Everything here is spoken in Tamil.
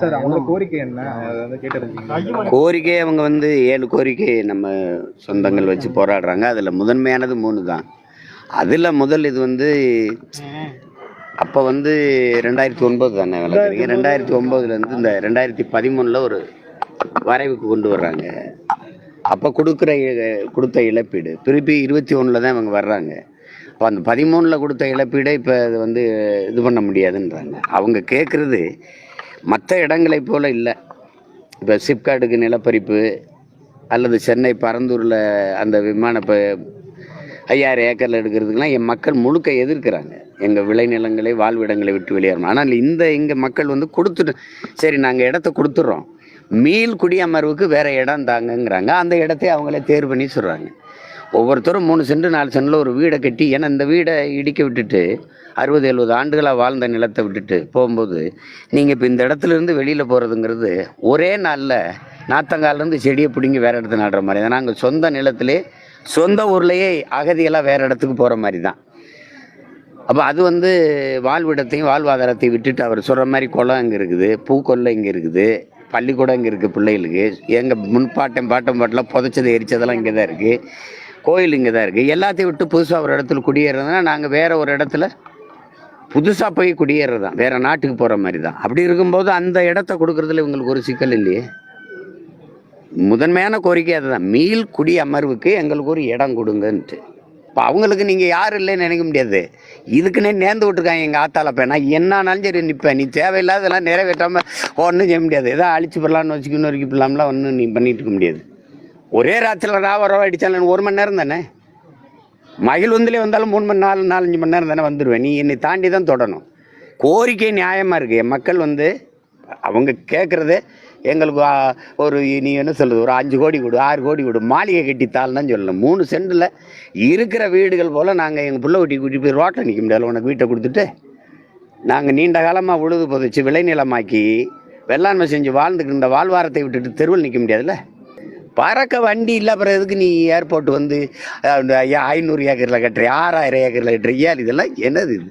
சார் அவங்க கோரிக்கை என்ன? கோரிக்கை அவங்க வந்து ஏழு கோரிக்கை நம்ம சொந்தங்கள் வச்சு போராடுறாங்க. அதில் முதன்மையானது மூணு தான். அதில் முதல் இது வந்து அப்போ வந்து ரெண்டாயிரத்தி ஒன்பது தானே விளக்குறீங்க? ரெண்டாயிரத்தி ஒம்போதுலேருந்து இந்த ரெண்டாயிரத்தி பதிமூணில் ஒரு வரைவுக்கு கொண்டு வர்றாங்க. அப்போ கொடுக்குற கொடுத்த இழப்பீடு. திருப்பி இருபத்தி ஒன்றில் தான் இவங்க வர்றாங்க. அப்போ அந்த பதிமூணில் கொடுத்த இழப்பீடை இப்போ அது வந்து இது பண்ண முடியாதுன்றாங்க. அவங்க கேட்குறது மற்ற இடங்களைப் போல் இல்லை. இப்போ சிப்காட்டுக்கு நிலப்பரிப்பு அல்லது சென்னை பரந்தூரில் அந்த விமான ப ஐயாயிரம் ஏக்கரில் எடுக்கிறதுக்கெல்லாம் என் மக்கள் முழுக்க எதிர்க்கிறாங்க. எங்கள் விளைநிலங்களை வாழ்விடங்களை விட்டு வெளியேறணும். ஆனால் இந்த இங்கே மக்கள் வந்து கொடுத்துட்டு சரி நாங்கள் இடத்த கொடுத்துட்றோம். மீள் குடியமர்வுக்கு வேறு இடம் தாங்கங்கிறாங்க. அந்த இடத்தை அவங்களே தேர்வு பண்ணி சொல்கிறாங்க ஒவ்வொருத்தரும் மூணு சென்ட் நாலு சென்டில் ஒரு வீடை கட்டி ஏன்னா இந்த வீடை இடிக்க விட்டுட்டு அறுபது எழுபது ஆண்டுகளாக வாழ்ந்த நிலத்தை விட்டுட்டு போகும்போது நீங்கள் இப்போ இந்த இடத்துல இருந்து வெளியில் போகிறதுங்கிறது ஒரே நாளில் நாத்தங்கால்லேருந்து செடியை பிடுங்கி வேறு இடத்துல நடுற மாதிரி. தான் நாங்கள் சொந்த நிலத்திலே சொந்த ஊர்லேயே அகதிகளாக வேறு இடத்துக்கு போகிற மாதிரி தான் அப்போ அது வந்து வாழ்விடத்தையும் வாழ்வாதாரத்தையும் விட்டுட்டு அவர் சொல்கிற மாதிரி குளம் இங்கே இருக்குது பூக்கொல்லை இங்கே இருக்குது பள்ளிக்கூடம் இங்கே இருக்குது பிள்ளைகளுக்கு எங்கள் முன்பாட்டம் பாட்டம் பாட்டெலாம் புதைச்சது எரிச்சதெல்லாம் இங்கே தான் இருக்குது கோயில் இங்கே தான் இருக்குது எல்லாத்தையும் விட்டு புதுசாக ஒரு இடத்துல குடியேறதுனா நாங்கள் வேறு ஒரு இடத்துல புதுசாக போய் குடியேறது தான் வேறு நாட்டுக்கு போகிற மாதிரி தான் அப்படி இருக்கும்போது அந்த இடத்த கொடுக்குறதுல இவங்களுக்கு ஒரு சிக்கல் இல்லையே. முதன்மையான கோரிக்கை அதுதான். மீள் குடி அமர்வுக்கு எங்களுக்கு ஒரு இடம் கொடுங்கன்ட்டு. இப்போ அவங்களுக்கு நீங்கள் யாரும் இல்லைன்னு நினைக்க முடியாது. இதுக்குன்னே நேர்ந்து விட்டுருக்காங்க எங்கள் ஆத்தால பேனா என்னானாலும் சரி நிற்பேன் நீ தேவையில்லாதெல்லாம் நிறைவேற்றாமல் ஒன்றும் செய்ய முடியாது. ஏதோ அழிச்சு போடலான்னு வச்சுக்கணும் வரைக்கும் போடலாம்லாம் ஒன்றும் நீ பண்ணிட்டு இருக்க முடியாது. ஒரே ராத்திரில் ராவரவா அடித்தாலும் ஒரு மணி நேரம் தானே? மகிழ்வந்திலே வந்தாலும் மூணு மணி நாலு நாலஞ்சு மணி நேரம் தானே வந்துடுவேன் நீ என்னை தாண்டி தான் தொடணும். கோரிக்கை நியாயமாக இருக்குது என் மக்கள் வந்து அவங்க கேட்குறது எங்களுக்கு ஒரு நீ என்ன சொல்லுது ஒரு அஞ்சு கோடி கொடு ஆறு கோடி கொடு மாளிகை கட்டித்தாள்னு சொல்லணும். மூணு சென்டில் இருக்கிற வீடுகள் போல் நாங்கள் எங்கள் பிள்ளை ஒட்டி கூட்டி போய் ரோட்டில் நிற்க முடியாது உனக்கு வீட்டை கொடுத்துட்டு? நாங்கள் நீண்ட காலமாக உழுது புதைச்சி விளைநிலமாக்கி வெள்ளாண்மை செஞ்சு வாழ்ந்துக்கிட்டு இருந்த வாழ்வாரத்தை விட்டுட்டு தெருவில் நிற்க முடியாதுல்ல? பறக்க வண்டி இல்லை அப்புறம் எதுக்கு நீ ஏர்போர்ட் வந்து ஐயா ஐநூறு ஏக்கரில் கட்டுற ஆறாயிரம் ஏக்கரில் கட்டுற? ஏன் இதெல்லாம் என்னது இது?